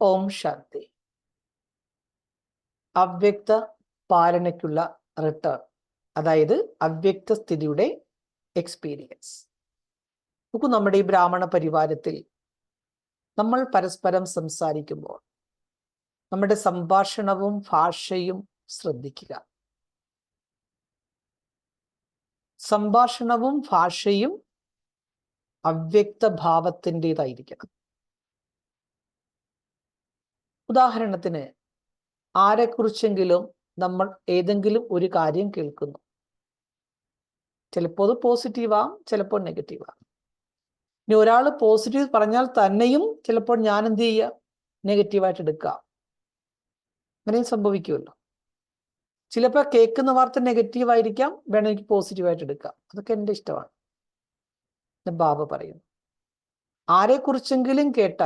ഓം ശാന്തി അവ്യക്ത പാലനയ്ക്കുള്ള റിട്ടേൺ അതായത് അവ്യക്ത സ്ഥിതിയുടെ എക്സ്പീരിയൻസ് നോക്കൂ നമ്മുടെ ഈ ബ്രാഹ്മണ പരിവാരത്തിൽ നമ്മൾ പരസ്പരം സംസാരിക്കുമ്പോൾ നമ്മുടെ സംഭാഷണവും ഭാഷയും ശ്രദ്ധിക്കുക. സംഭാഷണവും ഭാഷയും അവ്യക്ത ഭാവത്തിന്റെതായിരിക്കണം. ഉദാഹരണത്തിന് ആരെക്കുറിച്ചെങ്കിലും നമ്മൾ ഏതെങ്കിലും ഒരു കാര്യം കേൾക്കുന്നു. ചിലപ്പോൾ അത് പോസിറ്റീവാം ചിലപ്പോൾ നെഗറ്റീവാണ് ഇനി ഒരാൾ പോസിറ്റീവ് പറഞ്ഞാൽ തന്നെയും ചിലപ്പോൾ ഞാൻ എന്ത് ചെയ്യുക? നെഗറ്റീവായിട്ട് എടുക്കാം അങ്ങനെയും സംഭവിക്കുമല്ലോ. ചിലപ്പോൾ കേൾക്കുന്ന വാർത്ത നെഗറ്റീവ് ആയിരിക്കാം വേണമെങ്കിൽ പോസിറ്റീവായിട്ട് എടുക്കാം. അതൊക്കെ എന്റെ ഇഷ്ടമാണ്. ബാബ പറയുന്നു. ആരെക്കുറിച്ചെങ്കിലും കേട്ട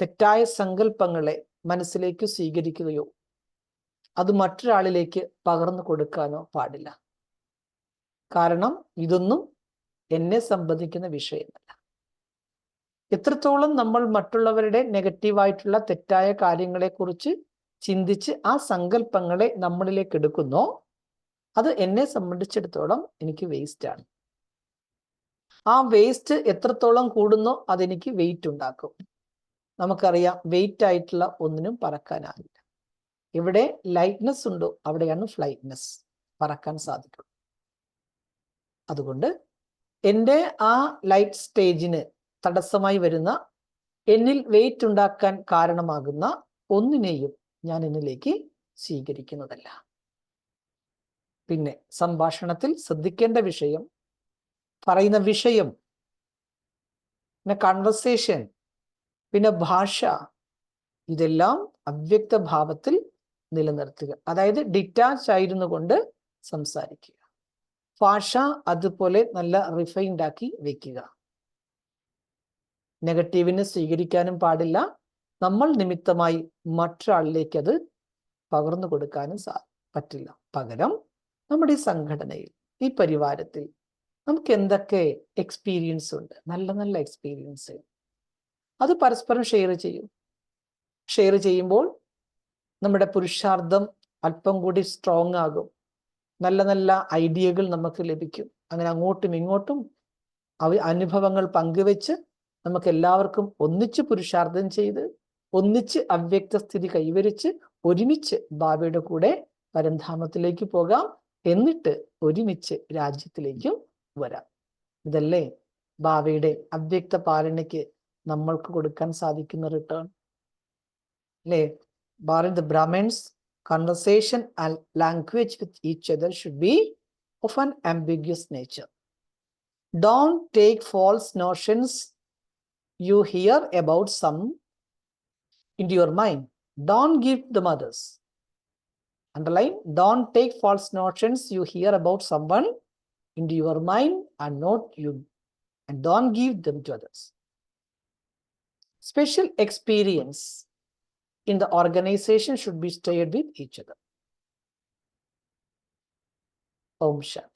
തെറ്റായ സങ്കല്പങ്ങളെ മനസ്സിലേക്ക് സ്വീകരിക്കുകയോ അത് മറ്റൊരാളിലേക്ക് പകർന്നു കൊടുക്കാനോ പാടില്ല. കാരണം ഇതൊന്നും എന്നെ സംബന്ധിക്കുന്ന വിഷയമല്ല. എത്രത്തോളം നമ്മൾ മറ്റുള്ളവരുടെ നെഗറ്റീവായിട്ടുള്ള തെറ്റായ കാര്യങ്ങളെക്കുറിച്ച് ചിന്തിച്ച് ആ സങ്കല്പങ്ങളെ നമ്മളിലേക്ക് എടുക്കുന്നോ അത് എന്നെ സംബന്ധിച്ചിടത്തോളം എനിക്ക് വേസ്റ്റ് ആണ്. ആ വേസ്റ്റ് എത്രത്തോളം കൂടുന്നോ അതെനിക്ക് വെയിറ്റ് ഉണ്ടാക്കും. നമുക്കറിയാം വെയിറ്റ് ആയിട്ടുള്ള ഒന്നിനും പറക്കാനാവില്ല. ഇവിടെ ലൈറ്റ്നെസ് ഉണ്ടോ? അവിടെയാണ് ഫ്ലൈറ്റ്നെസ് പറക്കാൻ സാധിക്കുള്ളൂ അതുകൊണ്ട് എന്റെ ആ ലൈറ്റ് സ്റ്റേജിന് തടസ്സമായി വരുന്ന എന്നിൽ വെയിറ്റ് ഉണ്ടാക്കാൻ കാരണമാകുന്ന ഒന്നിനെയും ഞാൻ എന്നിലേക്ക് സ്വീകരിക്കുന്നതല്ല. പിന്നെ സംഭാഷണത്തിൽ ശ്രദ്ധിക്കേണ്ട വിഷയം പറയുന്ന വിഷയം പിന്നെ കൺവെർസേഷൻ പിന്നെ ഭാഷ ഇതെല്ലാം അവ്യക്ത ഭാവത്തിൽ നിലനിർത്തുക. അതായത് ഡിറ്റാച്ച് ആയിരുന്നു കൊണ്ട് സംസാരിക്കുക. ഭാഷ അതുപോലെ നല്ല റിഫൈൻഡ് ആക്കി വെക്കുക. നെഗറ്റീവിനെ സ്വീകരിക്കാനും പാടില്ല. നമ്മൾ നിമിത്തമായി മറ്റൊരാളിലേക്ക് അത് പകർന്നു കൊടുക്കാനും സാ പറ്റില്ല. പകരം നമ്മുടെ സംഘടനയിൽ ഈ പരിവാരത്തിൽ നമുക്ക് എന്തൊക്കെ എക്സ്പീരിയൻസ് ഉണ്ട്? നല്ല നല്ല എക്സ്പീരിയൻസ് അത് പരസ്പരം ഷെയർ ചെയ്യും. ഷെയർ ചെയ്യുമ്പോൾ നമ്മുടെ പുരുഷാർത്ഥം അല്പം കൂടി സ്ട്രോങ് ആകും. നല്ല നല്ല ഐഡിയകൾ നമുക്ക് ലഭിക്കും. അങ്ങനെ അങ്ങോട്ടും ഇങ്ങോട്ടും അവ അനുഭവങ്ങൾ പങ്കുവെച്ച് നമുക്ക് എല്ലാവർക്കും ഒന്നിച്ച് പുരുഷാർത്ഥം ചെയ്ത് ഒന്നിച്ച് അവ്യക്തസ്ഥിതി കൈവരിച്ച് ഒരുമിച്ച് ബാബയുടെ കൂടെ പരന്ധാമത്തിലേക്ക് പോകാം. എന്നിട്ട് ഒരുമിച്ച് രാജ്യത്തിലേക്കും വരാം. ഇതല്ലേ? ബാബയുടെ അവ്യക്ത പാലനയ്ക്ക് നമ്മൾക്ക് കൊടുക്കാൻ സാധിക്കുന്ന റിട്ടേൺ അല്ലേ ബാറിൻ the Brahmins conversation and language with each other should be of an ambiguous nature. Don't take false notions you hear about some into your mind. Don't give them others. Underline, don't take false notions you hear about someone into your mind and not you. And don't give them to others. Special experience in the organization should be shared with each other. Om Shanti.